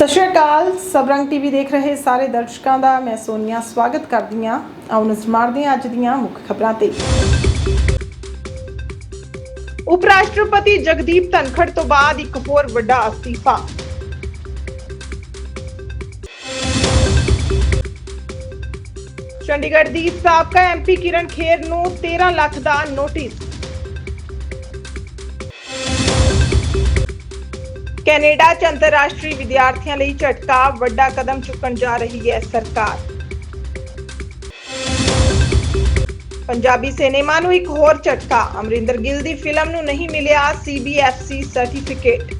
ਸਤਿ ਸ਼੍ਰੀ ਅਕਾਲ। ਸਬਰੰਗ ਟੀਵੀ ਦੇਖ ਰਹੇ ਸਾਰੇ ਦਰਸ਼ਕਾਂ ਦਾ ਮੈਂ ਸੋਨੀਆ ਸਵਾਗਤ ਕਰਦੀ ਹਾਂ। ਆਓ ਨਜ਼ਰ ਮਾਰਦੇ ਹਾਂ ਅੱਜ ਦੀਆਂ ਮੁੱਖ ਖਬਰਾਂ ਤੇ। ਉਪ ਰਾਸ਼ਟਰਪਤੀ ਜਗਦੀਪ ਧਨਖੜ ਤੋਂ ਬਾਅਦ ਇੱਕ ਹੋਰ ਵੱਡਾ ਅਸਤੀਫਾ। ਚੰਡੀਗੜ੍ਹ ਦੀ ਸਾਬਕਾ ਐਮਪੀ ਕਿਰਨ ਖੇਰ ਨੂੰ 13 ਲੱਖ ਦਾ ਨੋਟਿਸ। ਕੈਨੇਡਾ ਚ ਅੰਤਰਰਾਸ਼ਟਰੀ ਵਿਦਿਆਰਥੀਆਂ ਲਈ ਝਟਕਾ, ਵੱਡਾ ਕਦਮ ਚੁੱਕਣ ਜਾ ਰਹੀ ਹੈ ਸਰਕਾਰ। ਪੰਜਾਬੀ ਸਿਨੇਮਾ ਨੂੰ ਇੱਕ ਹੋਰ ਝਟਕਾ, ਅਮਰਿੰਦਰ ਗਿੱਲ ਦੀ ਫਿਲਮ ਨੂੰ ਨਹੀਂ ਮਿਲਿਆ ਸੀਬੀਐਫਸੀ ਸਰਟੀਫਿਕੇਟ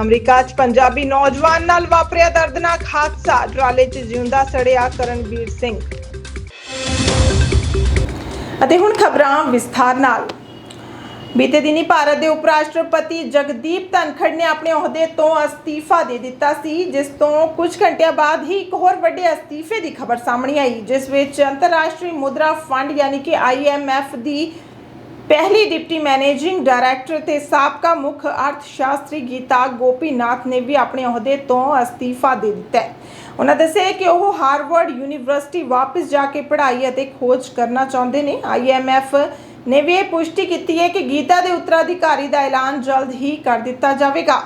ਅਮਰੀਕਾ 'ਚ ਪੰਜਾਬੀ ਨੌਜਵਾਨ ਨਾਲ ਵਾਪਰਿਆ ਦਰਦਨਾਕ ਹਾਦਸਾ, ਟਰਾਲੇ 'ਚ ਜਿਉਂਦਾ ਸੜਿਆ ਕਰਨਵੀਰ ਸਿੰਘ। ਅਤੇ ਹੁਣ ਖਬਰਾਂ ਵਿਸਥਾਰ ਨਾਲ। ਬੀਤੇ ਦਿਨੀ ਭਾਰਤ ਦੇ ਉਪ ਰਾਸ਼ਟਰਪਤੀ ਜਗਦੀਪ ਧਨਖੜ ਨੇ ਆਪਣੇ ਅਹੁਦੇ ਤੋਂ ਅਸਤੀਫਾ ਦੇ ਦਿੱਤਾ ਸੀ, ਜਿਸ ਤੋਂ ਕੁਝ ਘੰਟਿਆਂ ਬਾਅਦ ਹੀ ਇੱਕ ਹੋਰ ਵੱਡੇ ਅਸਤੀਫੇ ਦੀ ਖਬਰ ਸਾਹਮਣੇ ਆਈ, ਜਿਸ ਵਿੱਚ ਅੰਤਰਰਾਸ਼ਟਰੀ ਮੁਦਰਾ ਫੰਡ ਯਾਨੀ ਕਿ IMF ਦੀ ਪਹਿਲੀ ਡਿਪਟੀ ਮੈਨੇਜਿੰਗ ਡਾਇਰੈਕਟਰ ਤੇ ਸਾਬਕਾ ਮੁੱਖ ਅਰਥ ਸ਼ਾਸਤਰੀ ਗੀਤਾ ਗੋਪੀਨਾਥ ਨੇ ਵੀ ਆਪਣੇ ਅਹੁਦੇ ਤੋਂ ਅਸਤੀਫਾ ਦੇ ਦਿੱਤਾ ਹੈ। ਉਹਨਾਂ ਦੱਸਿਆ ਕਿ ਉਹ ਹਾਰਵਰਡ ਯੂਨੀਵਰਸਿਟੀ ਵਾਪਸ ਜਾ ਕੇ ਪੜ੍ਹਾਈ ਅਤੇ ਖੋਜ ਕਰਨਾ ਚਾਹੁੰਦੇ ਨੇ। IMF ਨੇ ਵੀ ਇਹ ਪੁਸ਼ਟੀ ਕੀਤੀ ਹੈ ਕਿ ਗੀਤਾ ਦੇ ਉੱਤਰਾਧਿਕਾਰੀ ਦਾ ਐਲਾਨ ਜਲਦ ਹੀ ਕਰ ਦਿੱਤਾ ਜਾਵੇਗਾ।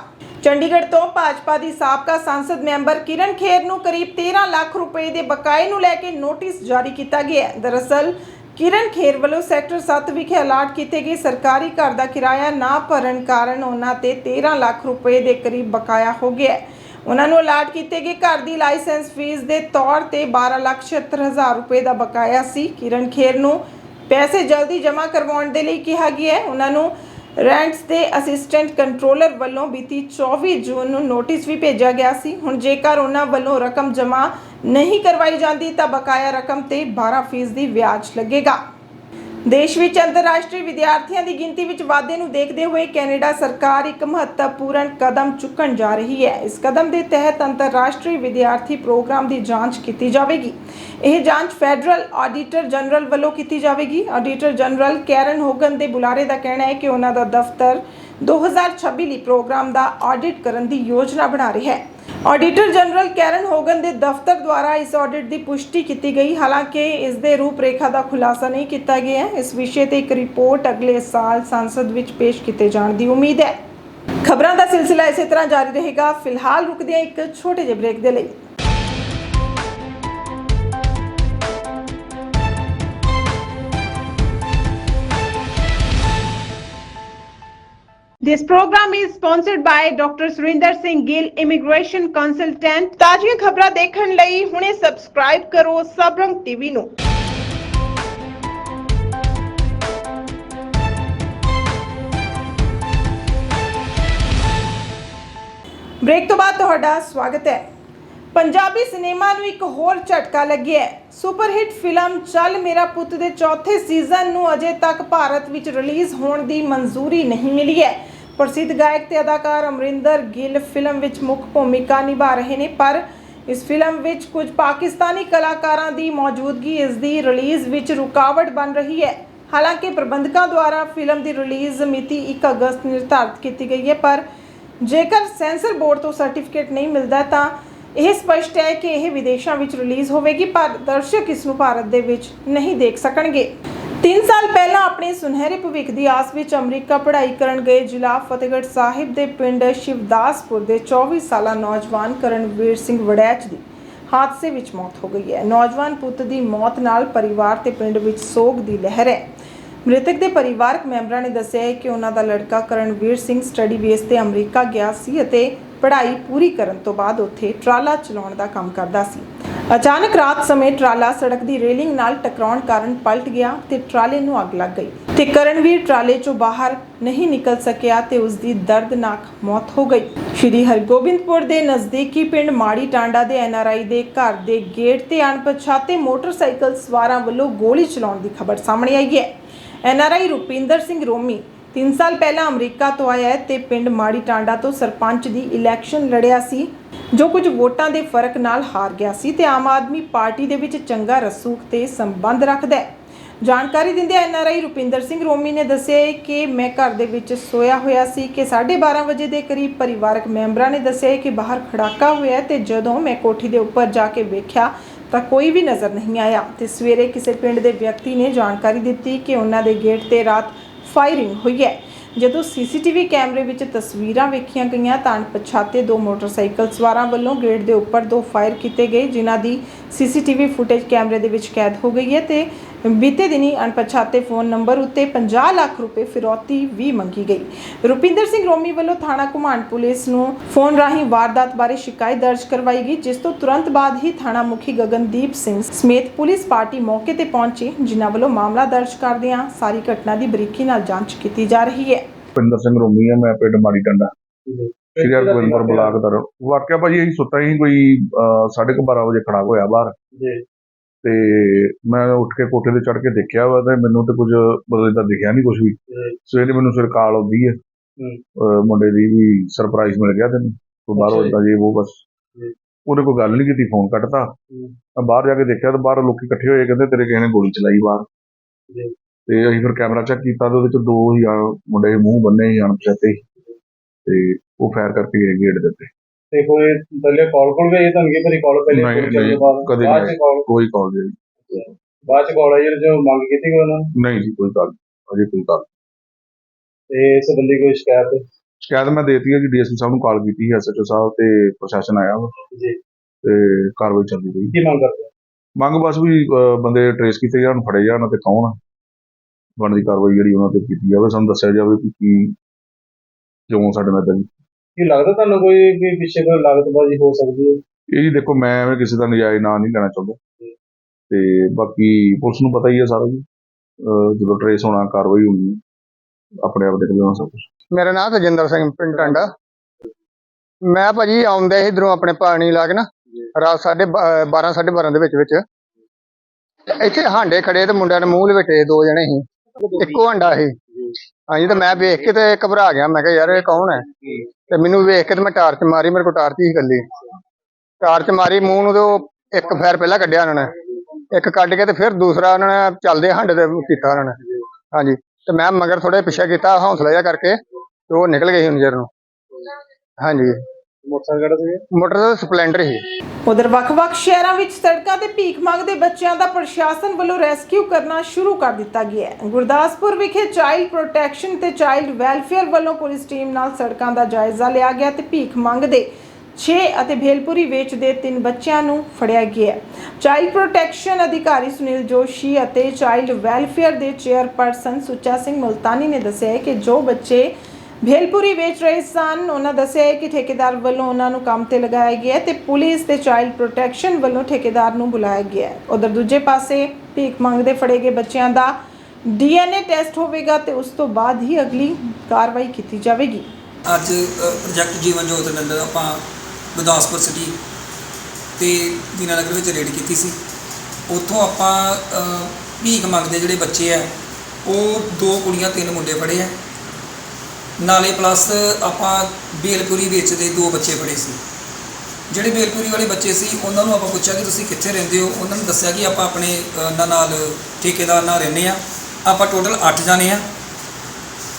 ਚੰਡੀਗੜ੍ਹ ਤੋਂ ਭਾਜਪਾ ਦੀ ਸਾਬਕਾ ਸੰਸਦ ਮੈਂਬਰ ਕਿਰਨ ਖੇਰ ਨੂੰ ਕਰੀਬ 13 ਲੱਖ ਰੁਪਏ ਦੇ ਬਕਾਏ ਨੂੰ ਲੈ ਕੇ ਨੋਟਿਸ ਜਾਰੀ ਕੀਤਾ ਗਿਆ ਹੈ। ਦਰਅਸਲ, ਕਿਰਨ ਖੇਰ ਵੱਲੋਂ ਸੈਕਟਰ 7 ਵਿਖੇ ਅਲਾਟ ਕੀਤੇ ਗਏ ਸਰਕਾਰੀ ਘਰ ਦਾ ਕਿਰਾਇਆ ਨਾ ਭਰਨ ਕਾਰਨ ਉਹਨਾਂ ਤੇ 13 ਲੱਖ ਰੁਪਏ ਦੇ ਕਰੀਬ ਬਕਾਇਆ ਹੋ ਗਿਆ ਉਹਨਾਂ ਨੂੰ ਅਲਾਟ ਕੀਤੇ ਗਏ ਘਰ ਦੀ ਲਾਇਸੈਂਸ ਫੀਸ ਦੇ ਤੌਰ ਤੇ 1276000 ਰੁਪਏ ਦਾ ਬਕਾਇਆ ਸੀ। ਕਿਰਨ ਖੇਰ ਨੂੰ ਪੈਸੇ ਜਲਦੀ ਜਮ੍ਹਾਂ ਕਰਵਾਉਣ ਦੇ ਲਈ ਕਿਹਾ ਗਿਆ ਹੈ। ਉਹਨਾਂ ਨੂੰ ਰੈਂਟਸ ਦੇ ਅਸਿਸਟੈਂਟ ਕੰਟਰੋਲਰ ਵੱਲੋਂ ਬੀਤੀ 24 ਜੂਨ ਨੂੰ ਨੋਟਿਸ ਵੀ ਭੇਜਿਆ ਗਿਆ ਸੀ। ਹੁਣ ਜੇਕਰ ਉਹਨਾਂ ਵੱਲੋਂ ਰਕਮ ਜਮ੍ਹਾਂ ਨਹੀਂ ਕਰਵਾਈ ਜਾਂਦੀ ਤਾਂ ਬਕਾਇਆ ਰਕਮ ਤੇ 12% ਦੀ ਵਿਆਜ ਲੱਗੇਗਾ। ਦੇਸ਼ ਵਿੱਚ ਅੰਤਰਰਾਸ਼ਟਰੀ ਵਿਦਿਆਰਥੀਆਂ ਦੀ ਗਿਣਤੀ ਵਿੱਚ ਵਾਧੇ ਨੂੰ ਦੇਖਦੇ ਹੋਏ ਕੈਨੇਡਾ ਸਰਕਾਰ ਇੱਕ ਮਹੱਤਵਪੂਰਨ ਕਦਮ ਚੁੱਕਣ ਜਾ ਰਹੀ ਹੈ। ਇਸ ਕਦਮ ਦੇ ਤਹਿਤ ਅੰਤਰਰਾਸ਼ਟਰੀ ਵਿਦਿਆਰਥੀ ਪ੍ਰੋਗਰਾਮ ਦੀ ਜਾਂਚ ਕੀਤੀ ਜਾਵੇਗੀ। ਇਹ ਜਾਂਚ ਫੈਡਰਲ ਆਡੀਟਰ ਜਨਰਲ ਵੱਲੋਂ ਕੀਤੀ ਜਾਵੇਗੀ। ਆਡੀਟਰ ਜਨਰਲ ਕੈਰਨ ਹੋਗਨ ਦੇ ਬੁਲਾਰੇ ਦਾ ਕਹਿਣਾ ਹੈ ਕਿ ਉਹਨਾਂ ਦਾ ਦਫ਼ਤਰ 2026 ਲਈ ਪ੍ਰੋਗਰਾਮ ਦਾ ਆਡਿਟ ਕਰਨ ਦੀ ਯੋਜਨਾ ਬਣਾ ਰਿਹਾ ਹੈ। ਆਡੀਟਰ ਜਨਰਲ ਕੈਰਨ ਹੋਗਨ ਦੇ ਦਫ਼ਤਰ ਦੁਆਰਾ ਇਸ ਆਡਿਟ ਦੀ ਪੁਸ਼ਟੀ ਕੀਤੀ ਗਈ। ਹਾਲਾਂਕਿ ਇਸ ਦੇ ਰੂਪਰੇਖਾ ਦਾ ਖੁਲਾਸਾ ਨਹੀਂ ਕੀਤਾ ਗਿਆ ਹੈ। ਇਸ ਵਿਸ਼ੇ ਤੇ ਇੱਕ ਰਿਪੋਰਟ ਅਗਲੇ ਸਾਲ ਸੰਸਦ ਵਿੱਚ ਪੇਸ਼ ਕੀਤੇ ਜਾਣ ਦੀ ਉਮੀਦ ਹੈ। ਖਬਰਾਂ ਦਾ ਸਿਲਸਿਲਾ ਇਸੇ ਤਰ੍ਹਾਂ ਜਾਰੀ ਰਹੇਗਾ। ਫਿਲਹਾਲ ਰੁਕਦੇ ਹਾਂ ਇੱਕ ਛੋਟੇ ਜਿਹੇ ਬ੍ਰੇਕ ਦੇ ਲਈ। This program is sponsored by Dr. Surinder Singh Gill, Immigration Consultant. ਤਾਜ਼ੀਆਂ ਖਬਰਾਂ ਦੇਖਣ ਲਈ ਹੁਣੇ ਸਬਸਕ੍ਰਾਈਬ ਕਰੋ ਸਬਰੰਗ ਟੀਵੀ ਨੂੰ। ਬ੍ਰੇਕ ਤੋਂ ਬਾਅਦ ਤੁਹਾਡਾ ਸਵਾਗਤ ਹੈ। ਪੰਜਾਬੀ ਸਿਨੇਮਾ ਨੂੰ ਇੱਕ ਹੋਰ ਝਟਕਾ ਲੱਗਿਆ ਹੈ। ਸੁਪਰਹਿੱਟ ਫਿਲਮ ਚੱਲ ਮੇਰਾ ਪੁੱਤ ਦੇ ਚੌਥੇ ਸੀਜ਼ਨ ਨੂੰ ਅਜੇ ਤੱਕ ਭਾਰਤ ਵਿੱਚ ਰਿਲੀਜ਼ ਹੋਣ ਦੀ ਮਨਜ਼ੂਰੀ ਨਹੀਂ ਮਿਲੀ ਹੈ। ਪ੍ਰਸਿੱਧ ਗਾਇਕ ਤੇ ਅਦਾਕਾਰ ਅਮਰਿੰਦਰ ਗਿੱਲ ਫਿਲਮ ਵਿੱਚ ਮੁੱਖ ਭੂਮਿਕਾ ਨਿਭਾ ਰਹੇ ਨੇ, ਪਰ ਇਸ ਫਿਲਮ ਵਿੱਚ ਕੁਝ ਪਾਕਿਸਤਾਨੀ ਕਲਾਕਾਰਾਂ ਦੀ ਮੌਜੂਦਗੀ ਇਸ ਦੀ ਰਿਲੀਜ਼ ਵਿੱਚ ਰੁਕਾਵਟ ਬਣ ਰਹੀ ਹੈ। ਹਾਲਾਂਕਿ ਪ੍ਰਬੰਧਕਾਂ ਦੁਆਰਾ ਫਿਲਮ ਦੀ ਰਿਲੀਜ਼ ਮਿਤੀ 1 ਅਗਸਤ ਨਿਰਧਾਰਤ ਕੀਤੀ ਗਈ ਹੈ, ਪਰ ਜੇਕਰ ਸੈਂਸਰ ਬੋਰਡ ਤੋਂ ਸਰਟੀਫਿਕੇਟ ਨਹੀਂ ਮਿਲਦਾ ਤਾਂ ਇਹ ਸਪਸ਼ਟ ਹੈ ਕਿ ਇਹ ਵਿਦੇਸ਼ਾਂ ਵਿੱਚ ਰਿਲੀਜ਼ ਹੋਵੇਗੀ, ਪਰ ਦਰਸ਼ਕ ਇਸ ਨੂੰ ਭਾਰਤ ਦੇ ਵਿੱਚ ਨਹੀਂ ਦੇਖ ਸਕਣਗੇ। 3 ਸਾਲ ਪਹਿਲਾਂ ਆਪਣੇ ਸੁਨਹਿਰੇ ਭਵਿੱਖ ਦੀ ਆਸ ਵਿੱਚ ਅਮਰੀਕਾ ਪੜ੍ਹਾਈ ਕਰਨ ਗਏ ਜ਼ਿਲ੍ਹਾ ਫਤਿਹਗੜ੍ਹ ਸਾਹਿਬ ਦੇ ਪਿੰਡ ਸ਼ਿਵਦਾਸਪੁਰ ਦੇ 24 ਸਾਲਾ ਨੌਜਵਾਨ ਕਰਨਵੀਰ ਸਿੰਘ ਵੜੈਚ ਦੀ ਹਾਦਸੇ ਵਿੱਚ ਮੌਤ ਹੋ ਗਈ ਹੈ। ਨੌਜਵਾਨ ਪੁੱਤ ਦੀ ਮੌਤ ਨਾਲ ਪਰਿਵਾਰ ਤੇ ਪਿੰਡ ਵਿੱਚ ਸੋਗ ਦੀ ਲਹਿਰ ਹੈ। ਮ੍ਰਿਤਕ ਦੇ ਪਰਿਵਾਰਕ ਮੈਂਬਰਾਂ ਨੇ ਦੱਸਿਆ ਹੈ ਕਿ ਉਹਨਾਂ ਦਾ ਲੜਕਾ ਕਰਨਵੀਰ ਸਿੰਘ ਸਟੱਡੀ ਬੇਸ ਤੇ ਅਮਰੀਕਾ ਗਿਆ ਸੀ ਅਤੇ ਪੜ੍ਹਾਈ ਪੂਰੀ ਕਰਨ ਤੋਂ ਬਾਅਦ ਉੱਥੇ ਟਰਾਲਾ ਚਲਾਉਣ ਦਾ ਕੰਮ ਕਰਦਾ ਸੀ। ਅਚਾਨਕ ਰਾਤ ਸਮੇਂ ਟਰਾਲਾ ਸੜਕ ਦੀ ਰੇਲਿੰਗ ਨਾਲ ਟਕਰਾਉਣ ਕਾਰਨ ਪਲਟ ਗਿਆ ਤੇ ਟਰਾਲੇ ਨੂੰ ਅੱਗ ਲੱਗ ਗਈ। ਤੇ ਕਰਨਵੀਰ ਟਰਾਲੇ ਚੋਂ ਬਾਹਰ ਨਹੀਂ ਨਿਕਲ ਸਕਿਆ ਤੇ ਉਸ ਦੀ ਦਰਦਨਾਕ ਮੌਤ ਹੋ ਗਈ। ਸ਼੍ਰੀ ਹਰਗੋਬਿੰਦਪੁਰ ਦੇ ਨਜ਼ਦੀਕੀ ਪਿੰਡ ਮਾੜੀ ਟਾਂਡਾ ਦੇ ਐਨਆਰਆਈ ਦੇ ਘਰ ਦੇ ਗੇਟ ਤੇ ਅਣਪਛਾਤੇ ਮੋਟਰਸਾਈਕਲ ਸਵਾਰਾਂ ਵੱਲੋਂ ਗੋਲੀ ਚਲਾਉਣ ਦੀ ਖਬਰ ਸਾਹਮਣੇ ਆਈ ਹੈ। ਐਨਆਰਆਈ ਰੁਪਿੰਦਰ ਸਿੰਘ ਰੋਮੀ 3 ਸਾਲ ਪਹਿਲਾਂ ਅਮਰੀਕਾ ਤੋਂ ਆਇਆ ਹੈ ਤੇ ਪਿੰਡ ਮਾੜੀ ਟਾਂਡਾ ਤੋਂ ਸਰਪੰਚ ਦੀ ਇਲੈਕਸ਼ਨ ਲੜਿਆ ਸੀ, ਜੋ ਕੁਝ ਵੋਟਾਂ ਦੇ ਫ਼ਰਕ ਨਾਲ ਹਾਰ ਗਿਆ ਸੀ ਤੇ ਆਮ ਆਦਮੀ ਪਾਰਟੀ ਦੇ ਵਿੱਚ ਚੰਗਾ ਰਸੂਖ ਤੇ ਸੰਬੰਧ ਰੱਖਦਾ ਹੈ। ਜਾਣਕਾਰੀ ਦਿੰਦੇ ਐਨਆਰਆਈ ਰੁਪਿੰਦਰ ਸਿੰਘ ਰੋਮੀ ਨੇ ਦੱਸਿਆ ਕਿ ਮੈਂ ਘਰ ਦੇ ਵਿੱਚ ਸੋਇਆ ਹੋਇਆ ਸੀ ਕਿ 12:30 ਵਜੇ ਦੇ ਕਰੀਬ ਪਰਿਵਾਰਕ ਮੈਂਬਰਾਂ ਨੇ ਦੱਸਿਆ ਕਿ ਬਾਹਰ ਖੜਾਕਾ ਹੋਇਆ ਤੇ ਜਦੋਂ ਮੈਂ ਕੋਠੀ ਦੇ ਉੱਪਰ ਜਾ ਕੇ ਵੇਖਿਆ ਤਾਂ ਕੋਈ ਵੀ ਨਜ਼ਰ ਨਹੀਂ ਆਇਆ ਤੇ ਸਵੇਰੇ ਕਿਸੇ ਪਿੰਡ ਦੇ ਵਿਅਕਤੀ ਨੇ ਜਾਣਕਾਰੀ ਦਿੱਤੀ ਕਿ ਉਹਨਾਂ ਦੇ ਗੇਟ ਤੇ ਰਾਤ ਫਾਇਰਿੰਗ ਹੋਈ ਹੈ। ਜਦੋਂ ਸੀਸੀਟੀਵੀ ਕੈਮਰੇ ਵਿੱਚ ਤਸਵੀਰਾਂ ਵੇਖੀਆਂ ਗਈਆਂ ਤਾਂ ਅਣਪਛਾਤੇ ਦੋ ਮੋਟਰਸਾਈਕਲ ਸਵਾਰਾਂ ਵੱਲੋਂ ਗੇਟ ਦੇ ਉੱਪਰ ਦੋ ਫਾਇਰ ਕੀਤੇ ਗਏ, ਜਿਨ੍ਹਾਂ ਦੀ ਸੀਸੀਟੀਵੀ ਫੁਟੇਜ ਕੈਮਰੇ ਦੇ ਵਿੱਚ ਕੈਦ ਹੋ ਗਈ ਹੈ ਤੇ ਬੀਤੇ ਦਿਨੀ ਅਣਪਛਾਤੇ ਫੋਨ ਨੰਬਰ ਉੱਤੇ 50 ਲੱਖ ਰੁਪਏ ਫਿਰੌਤੀ ਵੀ ਮੰਗੀ ਗਈ। ਰੁਪਿੰਦਰ ਸਿੰਘ ਰੋਮੀ ਵੱਲੋਂ ਥਾਣਾ ਘੁਮਾਣ ਪੁਲਿਸ ਨੂੰ ਫੋਨ ਰਾਹੀਂ ਵਾਰਦਾਤ ਬਾਰੇ ਸ਼ਿਕਾਇਤ ਦਰਜ ਕਰਵਾਈ ਗਈ ਜਿਸ ਤੋਂ ਤੁਰੰਤ ਬਾਅਦ ਹੀ ਥਾਣਾ ਮੁਖੀ ਗਗਨਦੀਪ ਸਿੰਘ ਸਮੇਤ ਪੁਲਿਸ ਪਾਰਟੀ ਮੌਕੇ ਤੇ ਪਹੁੰਚੀ ਜਿਨ੍ਹਾਂ ਵੱਲੋਂ ਮਾਮਲਾ ਦਰਜ ਕਰਦਿਆਂ ਸਾਰੀ ਘਟਨਾ ਦੀ ਬਰੀਕੀ ਨਾਲ ਜਾਂਚ ਕੀਤੀ ਜਾ ਰਹੀ ਹੈ। ਭਿੰਦਰ ਸਿੰਘ ਰੋਮੀ ਆ ਮੈਂ ਪਿੰਡ ਮਾੜੀ ਟੰਡਾ। ਸ਼੍ਰੀ ਹਰਗੋਬਿੰਦਪੁਰ ਬਲਾਕ ਦਾ ਵਾਕਿਆ ਭਾਜੀ ਅਸੀਂ ਸੁੱਤਾ ਹੀ ਕੋਈ 12:30 ਵਜੇ ਖੜਾ ਹੋਇਆ ਬਾਹਰ। ਜੀ। ਤੇ ਮੈਂ ਉੱਠ ਕੇ ਕੋਠੇ ਤੇ ਚੜ ਕੇ ਦੇਖਿਆ ਵਾ ਤੇ ਮੈਨੂੰ ਤੇ ਕੁਝ ਬਦਲੇ ਦਾ ਦਿਖਿਆ ਨਹੀਂ ਕੁਝ ਵੀ। ਸਵੇਰੇ ਮੈਨੂੰ ਫਿਰ ਕਾਲ ਆਉਂਦੀ ਹੈ ਮੁੰਡੇ ਦੀ ਵੀ ਸਰਪ੍ਰਾਈਜ਼ ਮਿਲ ਗਿਆ ਤੈਨੂੰ ਤੂੰ ਬਾਹਰ ਅੱਛਾ ਜੀ। ਉਹ ਬਸ। ਉਹਨੇ ਕੋਈ ਗੱਲ ਨਹੀਂ ਕੀਤੀ ਫੋਨ ਕੱਟਤਾ। ਮੈਂ ਬਾਹਰ ਜਾ ਕੇ ਦੇਖਿਆ ਤਾਂ ਬਾਹਰ ਲੋਕੀ ਇਕੱਠੇ ਹੋਏ ਕਹਿੰਦੇ ਤੇਰੇ ਕਿਸੇ ਨੇ ਗੋਲੀ ਚਲਾਈ ਬਾਹਰ। ਤੇ ਅਸੀਂ ਫਿਰ ਕੈਮਰਾ ਚੈੱਕ ਕੀਤਾ ਤੇ ਉਹਦੇ ਚ ਦੋ ਹੀ ਮੁੰਡੇ ਮੂੰਹ ਬੰਨੇ ਹੀ ਅਣਪਛਾਤੇ ਤੇ ਉਹ ਫਾਇਰ ਕਰਕੇ ਗਏ ਗੇਟ ਦੇ ਉੱਤੇ ਤੇ ਕੋਈ ਪਹਿਲੇ ਕਾਲ ਕੋਲ ਗਈ ਤੁਹਾਨੂੰ ਕੀ ਭਰੀ ਕਾਲ ਪਹਿਲੇ ਨਹੀਂ, ਕੋਲ ਨਹੀਂ, ਕਦੇ ਬਾਅਦ ਨਹੀਂ। ਚ ਕਾਲ ਕੋਈ ਕਾਲ ਨਹੀਂ। ਬਾਅਦ ਚ ਕਾਲ ਆਈ ਜਦੋਂ ਜੋ ਮੰਗ ਕੀਤੀ ਗਈ ਉਹਨਾਂ ਨੇ? ਨਹੀਂ ਜੀ ਕੋਈ ਗੱਲ ਅਜੇ ਕੋਈ ਗੱਲ ਤੇ ਇਸ ਸੰਬੰਧੀ ਕੋਈ ਸ਼ਿਕਾਇਤ? ਸ਼ਿਕਾਇਤ ਮੈਂ ਦੇਤੀ ਹੈ ਜੀ ਡੀਐਸਪੀ ਸਾਹਿਬ ਨੂੰ ਕਾਲ ਕੀਤੀ ਹੈ ਐਸਐਚਓ ਸਾਹਿਬ ਤੇ ਪ੍ਰਸ਼ਾਸਨ ਆਇਆ ਵਾ। ਜੀ। ਤੇ ਕਾਰਵਾਈ ਚੱਲਦੀ ਰਹੀ ਕੀ ਮੰਗ ਕਰਦੇ ਮੰਗ ਬਸ ਵੀ ਅਹ, ਬੰਦੇ ਟਰੇਸ ਕੀਤੇ ਜਾਣ ਫੜੇ ਜਾਣ ਤੇ ਕੌਣ ਆ? ਬਣਦੀ ਕਾਰਵਾਈ ਜਿਹੜੀ ਉਹਨਾਂ ਤੇ ਕੀਤੀ ਜਾਵੇ ਸਾਨੂੰ ਦੱਸਿਆ ਜਾਵੇ ਕਿ ਕੀ ਕਿਉਂ ਸਾਡੇ ਨਾਲ ਏਦਾਂ ਦੀ ਕੀ ਲੱਗਦਾ ਤੁਹਾਨੂੰ ਕੋਈ ਵੀ ਪਿੱਛੇ ਕੋਈ ਲਾਗਤਬਾਜ਼ੀ ਹੋ ਸਕਦੀ ਹੈ? ਇਹ ਜੀ ਦੇਖੋ ਮੈਂ ਐਵੇਂ ਕਿਸੇ ਦਾ ਨਜਾਇਜ਼ ਨਾਂ ਨਹੀਂ ਲੈਣਾ ਚਾਹੁੰਦਾ। ਤੇ ਬਾਕੀ ਪੁਲਿਸ ਨੂੰ ਪਤਾ ਹੀ ਹੈ ਸਾਰਾ ਜੀ ਜਦੋਂ ਟਰੇਸ ਹੋਣਾ ਕਾਰਵਾਈ ਹੋਣੀ ਆਪਣੇ ਆਪ ਦੇਖ ਲੈਣਾ ਸਭ ਕੁਛ ਮੇਰਾ ਨਾਮ ਤਜਿੰਦਰ ਸਿੰਘ ਪਿੰਡ ਟਾਂਡਾ ਮੈਂ ਭਾਜੀ ਆਉਂਦਾ ਸੀ ਇਧਰੋਂ ਆਪਣੇ ਪਾਣੀ ਲਾ ਕੇ ਨਾ ਰਾਤ ਸਾਢੇ 12 12:30 ਦੇ ਵਿੱਚ ਵਿੱਚ। ਇੱਥੇ ਹਾਂਡੇ ਖੜੇ ਤੇ ਮੁੰਡਿਆਂ ਨੇ ਮੂੰਹ ਲਵੇਟੇ ਦੋ ਜਣੇ ਸੀ। ਇੱਕੋ ਹਾਂਡਾ ਸੀ। ਹਾਂਜੀ, ਤੇ ਮੈਂ ਵੇਖ ਕੇ ਤੇ ਘਬਰਾ ਗਿਆ। ਮੈਂ ਕਿਹਾ, ਯਾਰ, ਇਹ ਕੌਣ ਹੈ? ਤੇ ਮੈਨੂੰ ਵੇਖ ਕੇ ਤੇ ਮੈਂ ਟਾਰਚ ਮਾਰੀ, ਮੇਰੇ ਕੋਲ ਟਾਰਚ ਹੀ ਇਕੱਲੀ। ਟਾਰਚ ਮਾਰੀ, ਮੂੰਹ ਨੂੰ ਤੇ ਉਹ ਇੱਕ ਫੈਰ ਪਹਿਲਾਂ ਕੱਢਿਆ ਉਹਨਾਂ ਨੇ। ਇੱਕ ਕੱਢ ਕੇ ਤੇ ਫਿਰ ਦੂਸਰਾ ਉਹਨਾਂ ਨੇ ਚੱਲਦੇ ਹਾਂਡੇ ਤੇ ਕੀਤਾ ਉਹਨਾਂ ਨੇ। ਹਾਂਜੀ, ਤੇ ਮੈਂ ਮਗਰ ਥੋੜੇ ਪਿੱਛੇ ਕੀਤਾ, ਹੌਸਲਾ ਜਿਹਾ ਕਰਕੇ ਤੇ ਉਹ ਨਿਕਲ ਗਏ ਸੀ ਨਜ਼ਰ ਨੂੰ। ਹਾਂਜੀ। ਮੋਟਰਸਾਈਕਲ ਕਿਹੜਾ ਸੀ ਸਪਲੈਂਡਰ ਸੀ। ਉਧਰ ਵੱਖ-ਵੱਖ ਸ਼ਹਿਰਾਂ ਵਿੱਚ ਸੜਕਾਂ ਤੇ ਭੀਖ ਮੰਗਦੇ ਬੱਚਿਆਂ ਦਾ ਪ੍ਰਸ਼ਾਸਨ ਵੱਲੋਂ ਰੈਸਕਿਊ ਕਰਨਾ ਸ਼ੁਰੂ ਕਰ ਦਿੱਤਾ ਗਿਆ ਹੈ। ਗੁਰਦਾਸਪੁਰ ਵਿਖੇ ਚਾਈਲਡ ਪ੍ਰੋਟੈਕਸ਼ਨ ਤੇ ਚਾਈਲਡ ਵੈਲਫੇਅਰ ਵੱਲੋਂ ਪੁਲਿਸ ਟੀਮ ਨਾਲ ਸੜਕਾਂ ਦਾ ਜਾਇਜ਼ਾ ਲਿਆ ਗਿਆ ਤੇ ਭੀਖ ਮੰਗਦੇ 6 ਅਤੇ ਭੇਲਪੁਰੀ ਵੇਚਦੇ ਤਿੰਨ ਬੱਚਿਆਂ ਨੂੰ ਫੜਿਆ ਗਿਆ ਚਾਈਲਡ ਪ੍ਰੋਟੈਕਸ਼ਨ ਅਧਿਕਾਰੀ ਸੁਨੀਲ ਜੋਸ਼ੀ ਅਤੇ ਚਾਈਲਡ ਵੈਲਫੇਅਰ ਦੇ ਚੇਅਰਪਰਸਨ ਸੁੱਚਾ ਸਿੰਘ ਮੁਲਤਾਨੀ ਨੇ ਦੱਸਿਆ ਹੈ ਕਿ ਜੋ ਬੱਚੇ ਭੇਲਪੁਰੀ ਵੇਚ ਰਹੇ ਸਨ ਉਹਨਾਂ ਦੱਸਿਆ ਹੈ ਕਿ ਠੇਕੇਦਾਰ ਵੱਲੋਂ ਉਹਨਾਂ ਨੂੰ ਕੰਮ ਤੇ ਲਗਾਇਆ ਗਿਆ ਹੈ ਤੇ ਪੁਲਿਸ ਤੇ ਚਾਈਲਡ ਪ੍ਰੋਟੈਕਸ਼ਨ ਵੱਲੋਂ ਠੇਕੇਦਾਰ ਨੂੰ ਬੁਲਾਇਆ ਗਿਆ ਹੈ ਉਧਰ ਦੂਜੇ ਪਾਸੇ ਭੀਖ ਮੰਗਦੇ ਫੜੇ ਗਏ ਬੱਚਿਆਂ ਦਾ ਡੀਐਨਏ ਟੈਸਟ ਹੋਵੇਗਾ ਤੇ ਉਸ ਤੋਂ ਬਾਅਦ ਹੀ ਅਗਲੀ ਕਾਰਵਾਈ ਕੀਤੀ ਜਾਵੇਗੀ ਅੱਜ ਪ੍ਰੋਜੈਕਟ ਜੀਵਨ ਜੋਤ ਦੇ ਅੰਦਰ ਆਪਾਂ ਗੁਰਦਾਸਪੁਰ ਸਿਟੀ ਤੇ ਦੀਨਾਨਗਰ ਵਿੱਚ ਰੇਡ ਕੀਤੀ ਸੀ ਉੱਥੋਂ ਆਪਾਂ ਭੀਖ ਮੰਗਦੇ ਜਿਹੜੇ ਬੱਚੇ ਆ ਉਹ ਦੋ ਕੁੜੀਆਂ ਤਿੰਨ ਮੁੰਡੇ ਫੜੇ ਆ ਨਾਲੇ ਪਲੱਸ ਆਪਾਂ ਬੇਲਪੁਰੀ ਵੇਚਦੇ ਦੋ ਬੱਚੇ ਫੜੇ ਸੀ। ਜਿਹੜੇ ਬੇਲਪੁਰੀ ਵਾਲੇ ਬੱਚੇ ਸੀ, ਉਹਨਾਂ ਨੂੰ ਆਪਾਂ ਪੁੱਛਿਆ ਕਿ ਤੁਸੀਂ ਕਿੱਥੇ ਰਹਿੰਦੇ ਹੋ? ਉਹਨਾਂ ਨੇ ਦੱਸਿਆ ਕਿ ਆਪਾਂ ਆਪਣੇ ਉਹਨਾਂ ਨਾਲ ਠੇਕੇਦਾਰ ਨਾਲ ਰਹਿੰਦੇ ਆ ਆਪਾਂ ਟੋਟਲ 8 ਜਾਣੇ ਆ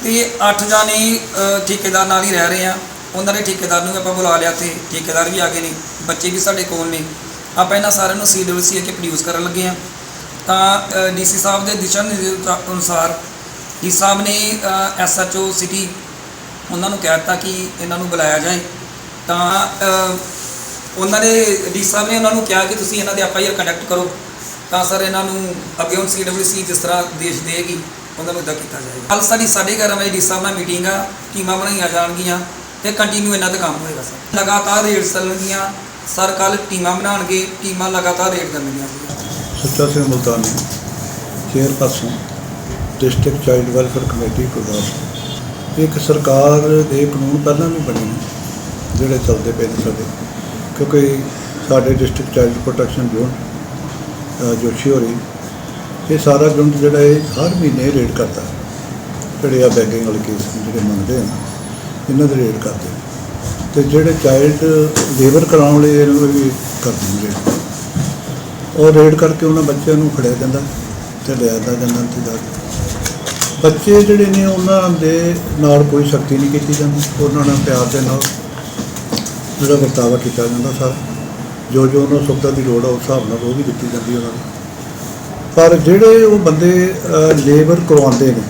ਤੇ 8 ਜਾਣੇ ਠੇਕੇਦਾਰ ਨਾਲ ਹੀ ਰਹਿ ਰਹੇ ਆ ਉਹਨਾਂ ਨੇ ਠੇਕੇਦਾਰ ਨੂੰ ਵੀ ਆਪਾਂ ਬੁਲਾ ਲਿਆ ਤੇ ਠੇਕੇਦਾਰ ਵੀ ਆ ਗਏ ਨੇ। ਬੱਚੇ ਵੀ ਸਾਡੇ ਕੋਲ ਨੇ। ਆਪਾਂ ਇਹਨਾਂ ਸਾਰਿਆਂ ਨੂੰ ਸੀਡਬਲਸੀ ਕੇ ਪ੍ਰੋਡਿਊਸ ਕਰਨ ਲੱਗੇ ਆ ਤਾਂ ਡੀਸੀ ਸਾਹਿਬ ਦੇ ਦਿਸ਼ਾ ਨਿਰਦੇਸ਼ ਅਨੁਸਾਰ ਡੀ ਸਾਹਿਬ ਨੇ ਐਸਐਚਓ ਸਿਟੀ ਉਹਨਾਂ ਨੂੰ ਕਹਿ ਦਿੱਤਾ ਕਿ ਇਹਨਾਂ ਨੂੰ ਬੁਲਾਇਆ ਜਾਏ। ਤਾਂ ਉਹਨਾਂ ਨੇ ਡੀ ਸਾਹਿਬ ਨੇ ਉਹਨਾਂ ਨੂੰ ਕਿਹਾ ਕਿ ਤੁਸੀਂ ਇਹਨਾਂ ਦੇ ਐੱਫ ਆਈ ਆਰ ਕੰਡਕਟ ਕਰੋ। ਤਾਂ ਸਰ, ਇਹਨਾਂ ਨੂੰ ਅੱਗੇ ਹੁਣ ਸੀਡਬਲਸੀ ਜਿਸ ਤਰ੍ਹਾਂ ਦੇਸ਼ ਦੇਗੀ, ਉਹਨਾਂ ਨੂੰ ਇਦਾਂ ਕੀਤਾ ਜਾਏਗਾ। ਕੱਲ ਸਾਡੀ 11:30 ਵਜੇ ਡੀ ਸਾਹਿਬ ਨਾਲ ਮੀਟਿੰਗ ਆ, ਟੀਮਾਂ ਬਣਾਈਆਂ ਜਾਣਗੀਆਂ ਤੇ ਕੰਟੀਨਿਊ ਇਹਨਾਂ ਦਾ ਕੰਮ ਹੋਏਗਾ ਸਰ। ਲਗਾਤਾਰ ਰੇਡ ਚੱਲਣਗੀਆਂ, ਸਰ ਕੱਲ ਟੀਮਾਂ ਬਣਾਉਣਗੇ, ਟੀਮਾਂ ਲਗਾਤਾਰ ਰੇਡ ਕਰਨਗੀਆਂ ਜੀ। Sucha Singh Multani, chairperson, district child welfare committee, Gurdaspur. ਇੱਕ ਸਰਕਾਰ ਦੇ ਕਾਨੂੰਨ ਪਹਿਲਾਂ ਵੀ ਬਣੇ ਨੇ, ਜਿਹੜੇ ਚੱਲਦੇ ਪਏ ਨੇ ਸਾਡੇ। ਕਿਉਂਕਿ ਸਾਡੇ district child protection zone Joshi ਹੋਰੀ, ਇਹ ਸਾਰਾ ਯੂਨਿਟ ਜਿਹੜਾ ਇਹ ਹਰ ਮਹੀਨੇ ਰੇਡ ਕਰਦਾ ਜਿਹੜੇ ਆ ਬੈਗਿੰਗ ਵਾਲੇ ਕੇਸ ਜਿਹੜੇ ਮੰਗਦੇ ਆ, ਇਹਨਾਂ ਦੇ ਰੇਡ ਕਰਦੇ ਨੇ। ਤੇ ਜਿਹੜੇ ਚਾਈਲਡ ਲੇਬਰ ਕਰਾਉਣ ਲਈ ਇਹਨਾਂ ਨੂੰ ਵੀ ਕਰਦੇ ਨੇ ਰੇਡ ਔਰ ਰੇਡ ਕਰਕੇ ਉਹਨਾਂ ਬੱਚਿਆਂ ਨੂੰ ਫੜਿਆ ਜਾਂਦਾ ਤੇ ਲੈ ਜਾਂਦਾ ਜੰਨਤ ਤੇ ਜਾ ਕੇ ਬੱਚੇ ਜਿਹੜੇ ਨੇ ਉਹਨਾਂ ਦੇ ਨਾਲ ਕੋਈ ਸ਼ਕਤੀ ਨਹੀਂ ਕੀਤੀ ਜਾਂਦੀ। ਉਹਨਾਂ ਨਾਲ ਪਿਆਰ ਦੇ ਨਾਲ ਜਿਹੜਾ ਵਰਤਾਵਾ ਕੀਤਾ ਜਾਂਦਾ ਸਰ ਜੋ ਜੋ ਉਹਨਾਂ ਨੂੰ ਸੁੱਖਤਾ ਦੀ ਲੋੜ ਆ, ਉਸ ਹਿਸਾਬ ਨਾਲ ਉਹ ਵੀ ਦਿੱਤੀ ਜਾਂਦੀ ਉਹਨਾਂ ਨੂੰ। ਪਰ ਜਿਹੜੇ ਉਹ ਬੰਦੇ ਲੇਬਰ ਕਰਵਾਉਂਦੇ ਨੇ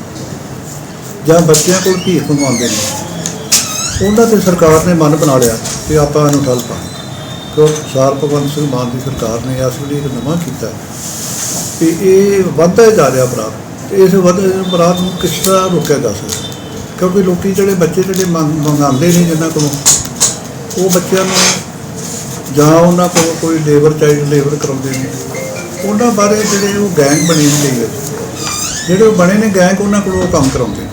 ਜਾਂ ਬੱਚਿਆਂ ਕੋਲ ਭੀਖ ਮੰਗਵਾਉਂਦੇ ਨੇ, ਉਹਨਾਂ ਤੇ ਸਰਕਾਰ ਨੇ ਮਨ ਬਣਾ ਲਿਆ ਕਿ ਆਪਾਂ ਇਹਨੂੰ ਠੱਲ ਪਾ ਕਿਉਂ? ਸਾਰ ਭਗਵੰਤ ਸਿੰਘ ਮਾਨ ਦੀ ਸਰਕਾਰ ਨੇ ਇਸ ਲਈ ਇੱਕ ਨਵਾਂ ਕੀਤਾ ਕਿ ਇਹ ਵੱਧਦਾ ਜਾ ਰਿਹਾ ਅਪਰਾਧ। ਇਸ ਵੱਧਦੇ ਅਪਰਾਧ ਨੂੰ ਕਿਸ ਤਰ੍ਹਾਂ ਰੋਕਿਆ ਜਾ ਸਕਦਾ ਕਿਉਂਕਿ ਲੋਕੀ ਜਿਹੜੇ ਬੱਚੇ ਜਿਹੜੇ ਮੰਗ- ਮੰਗਾਉਂਦੇ ਨੇ ਜਿਨ੍ਹਾਂ ਕੋਲੋਂ, ਉਹ ਬੱਚਿਆਂ ਨੂੰ ਜਾਂ ਉਹਨਾਂ ਕੋਲ ਕੋਈ ਲੇਬਰ ਚਾਈਲਡ ਲੇਬਰ ਕਰਾਉਂਦੇ ਨੇ। ਉਹਨਾਂ ਬਾਰੇ ਜਿਹੜੇ ਉਹ ਗੈਂਗ ਬਣੀ ਹੁੰਦੀ ਹੈ ਜਿਹੜੇ ਉਹ ਬਣੇ ਨੇ ਗੈਂਗ ਉਹਨਾਂ ਕੋਲੋਂ ਉਹ ਕੰਮ ਕਰਾਉਂਦੇ ਨੇ।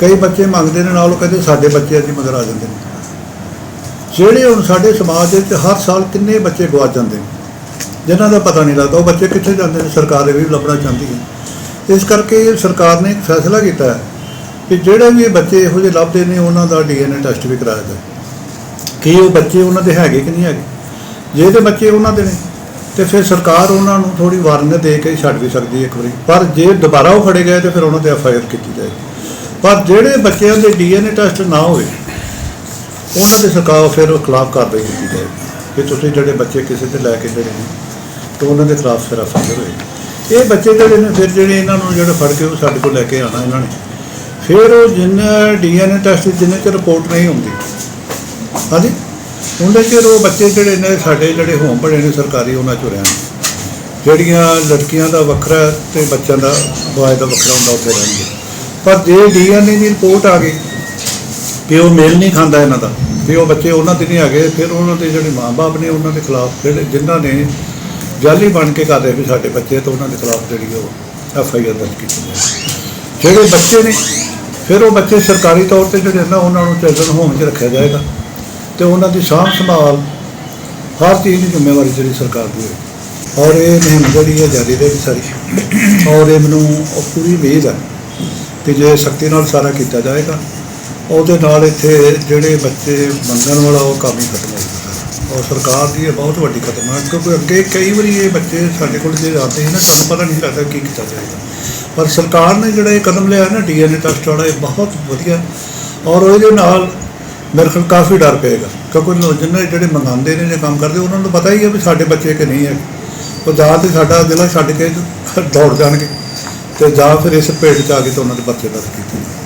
ਕਈ ਬੱਚੇ ਮੰਗਦੇ ਨੇ, ਨਾਲ ਉਹ ਕਹਿੰਦੇ ਸਾਡੇ ਬੱਚੇ ਅਸੀਂ ਮਗਰ ਆ ਜਾਂਦੇ ਨੇ। ਜਿਹੜੇ ਹੁਣ ਸਾਡੇ ਸਮਾਜ ਵਿੱਚ ਹਰ ਸਾਲ ਕਿੰਨੇ ਬੱਚੇ ਗਵਾਚ ਜਾਂਦੇ ਨੇ, ਜਿਨ੍ਹਾਂ ਦਾ ਪਤਾ ਨਹੀਂ ਲੱਗਦਾ, ਉਹ ਬੱਚੇ ਕਿੱਥੇ ਜਾਂਦੇ ਨੇ, ਸਰਕਾਰ ਇਹ ਵੀ ਲੱਭਣਾ ਚਾਹੁੰਦੀ ਹੈ। ਇਸ ਕਰਕੇ ਸਰਕਾਰ ਨੇ ਇੱਕ ਫੈਸਲਾ ਕੀਤਾ ਹੈ ਕਿ ਜਿਹੜੇ ਵੀ ਬੱਚੇ ਇਹੋ ਜਿਹੇ ਲੱਭਦੇ ਨੇ, ਉਹਨਾਂ ਦਾ ਡੀਐਨਏ ਟੈਸਟ ਵੀ ਕਰਾਇਆ ਜਾਵੇ ਕਿ ਉਹ ਬੱਚੇ ਉਹਨਾਂ ਦੇ ਹੈਗੇ ਕਿ ਨਹੀਂ ਹੈਗੇ? ਜੇ ਤੇ ਬੱਚੇ ਉਹਨਾਂ ਦੇ ਨੇ, ਤੇ ਫਿਰ ਸਰਕਾਰ ਉਹਨਾਂ ਨੂੰ ਥੋੜੀ ਵਾਰਨਿੰਗ ਦੇ ਕੇ ਛੱਡ ਵੀ ਸਕਦੀ ਹੈ ਇੱਕ ਵਾਰੀ। ਪਰ ਜੇ ਦੁਬਾਰਾ ਉਹ ਫੜੇ ਗਏ, ਤੇ ਫਿਰ ਉਹਨਾਂ ਤੇ ਐਫਆਈਆਰ ਕੀਤੀ ਜਾਏਗੀ ਪਰ ਜਿਹੜੇ ਬੱਚਿਆਂ ਦੇ ਡੀਐਨਏ ਟੈਸਟ ਨਾ ਹੋਵੇ ਉਹਨਾਂ ਦੇ ਸਰਕਾਰ ਫਿਰ ਖਿਲਾਫ ਕਾਰਵਾਈ ਕੀਤੀ ਜਾਏਗੀ। ਕਿ ਤੁਸੀਂ ਜਿਹੜੇ ਬੱਚੇ ਕਿਸੇ ਤੇ ਲੈ ਕੇ ਗਏ ਨੇ, ਤੇ ਉਹਨਾਂ ਦੇ ਖਿਲਾਫ ਫਿਰ ਐਫਆਈਆਰ ਹੋਏਗੀ। ਇਹ ਬੱਚੇ ਜਿਹੜੇ ਨੇ, ਫਿਰ ਜਿਹੜੇ ਇਹਨਾਂ ਨੂੰ ਜਿਹੜਾ ਫੜ ਕੇ ਉਹ ਸਾਡੇ ਕੋਲ ਲੈ ਕੇ ਆਣਾ ਇਹਨਾਂ ਨੇ। ਫਿਰ ਉਹ ਜਿੰਨਾ ਡੀਐਨਏ ਟੈਸਟ ਜਿੰਨੇ ਚ ਰਿਪੋਰਟ ਨਹੀਂ ਹੁੰਦੀ, ਹਾਂਜੀ? ਉਹਦੇ 'ਚ ਉਹ ਬੱਚੇ ਜਿਹੜੇ ਨੇ, ਸਾਡੇ ਜਿਹੜੇ ਹੋਮ ਬਣੇ ਨੇ ਸਰਕਾਰੀ, ਉਹਨਾਂ ਚੋਂ ਰਹਿਣ। ਜਿਹੜੀਆਂ ਲੜਕੀਆਂ ਦਾ ਵੱਖਰਾ ਤੇ ਬੱਚਿਆਂ ਦਾ ਬॉय ਦਾ ਵੱਖਰਾ ਹੁੰਦਾ, ਉੱਥੇ ਰਹਿਣਗੇ ਪਰ ਜੇ ਡੀਐਨਏ ਦੀ ਰਿਪੋਰਟ ਆ ਗਈ ਕਿ ਉਹ ਮੇਲ ਨਹੀਂ ਖਾਂਦਾ ਇਹਨਾਂ ਦਾ, ਵੀ ਉਹ ਬੱਚੇ ਉਹਨਾਂ ਦੇ ਨਹੀਂ ਆ ਗਏ ਫਿਰ ਉਹਨਾਂ ਦੇ ਜਿਹੜੇ ਮਾਪੇ ਨੇ ਉਹਨਾਂ ਦੇ ਖਿਲਾਫ ਜਿਹੜੇ ਜਿਨ੍ਹਾਂ ਨੇ ਜਾਲੀ ਬਣ ਕੇ ਕਰ ਰਹੇ ਵੀ ਸਾਡੇ ਬੱਚੇ ਤਾਂ ਉਹਨਾਂ ਦੇ ਖਿਲਾਫ ਜਿਹੜੀ ਉਹ ਐਫ ਆਈ ਆਰ ਦਰਜ ਕੀਤੀ ਜਾਵੇ। ਜਿਹੜੇ ਬੱਚੇ ਨੇ, ਫਿਰ ਉਹ ਬੱਚੇ ਸਰਕਾਰੀ ਤੌਰ ਤੇ ਜਿਹੜੇ ਨਾ ਉਹਨਾਂ ਨੂੰ ਚਿਲਡਰਨ ਹੋਮ 'ਚ ਰੱਖਿਆ ਜਾਏਗਾ ਤੇ ਉਹਨਾਂ ਦੀ ਸਾਂਭ ਸੰਭਾਲ ਹਰ ਚੀਜ਼ ਦੀ ਜ਼ਿੰਮੇਵਾਰੀ ਜਿਹੜੀ ਸਰਕਾਰ ਦੀ ਹੈ ਔਰ ਇਹ ਮੁਹਿੰਮ ਜਿਹੜੀ ਹੈ ਜਾਰੀ ਰਹੇਗੀ ਸਾਰੀ। ਔਰ ਇਹ ਮੈਨੂੰ ਪੂਰੀ ਉਮੀਦ ਹੈ ਕਿ ਜੇ ਸਖਤੀ ਨਾਲ ਸਾਰਾ ਕੀਤਾ ਜਾਏਗਾ, ਉਹਦੇ ਨਾਲ ਇੱਥੇ ਜਿਹੜੇ ਬੱਚੇ ਮੰਗਣ ਵਾਲਾ ਉਹ ਕੰਮ ਹੀ ਖਤਮ ਹੋ ਜਾਊਗਾ ਔਰ ਸਰਕਾਰ ਦੀ ਇਹ ਬਹੁਤ ਵੱਡੀ ਕਦਮ ਹੈ, ਕਿਉਂਕਿ ਅੱਗੇ ਕਈ ਵਾਰੀ ਇਹ ਬੱਚੇ ਸਾਡੇ ਕੋਲ ਜੇ ਆਉਂਦੇ ਸੀ ਨਾ, ਸਾਨੂੰ ਪਤਾ ਨਹੀਂ ਲੱਗਦਾ ਕੀ ਕੀਤਾ ਜਾਏਗਾ। ਪਰ ਸਰਕਾਰ ਨੇ ਜਿਹੜਾ ਇਹ ਕਦਮ ਲਿਆ ਨਾ ਡੀਐਨਏ ਟੈਸਟ ਵਾਲਾ, ਇਹ ਬਹੁਤ ਵਧੀਆ। ਔਰ ਉਹਦੇ ਨਾਲ ਮੇਰੇ ਖਿਆਲ ਕਾਫੀ ਡਰ ਪਏਗਾ, ਕਿਉਂਕਿ ਲੋ- ਜਿੰਨੇ ਜਿਹੜੇ ਮੰਗਾਉਂਦੇ ਨੇ, ਜੇ ਕੰਮ ਕਰਦੇ, ਉਹਨਾਂ ਨੂੰ ਪਤਾ ਹੀ ਹੈ ਵੀ ਸਾਡੇ ਬੱਚੇ ਕਿ ਨਹੀਂ ਹੈ। ਉਹ ਜਾਂ ਤੇ ਸਾਡਾ ਜ਼ਿਲ੍ਹਾ ਛੱਡ ਕੇ ਦੌੜ ਜਾਣਗੇ, ਤੇ ਜਾਂ ਫਿਰ ਇਸ ਭੇਡ ਚ ਆ ਕੇ ਤੇ ਉਹਨਾਂ ਦੇ ਬੱਚੇ ਦਰਜ ਕੀਤੇ।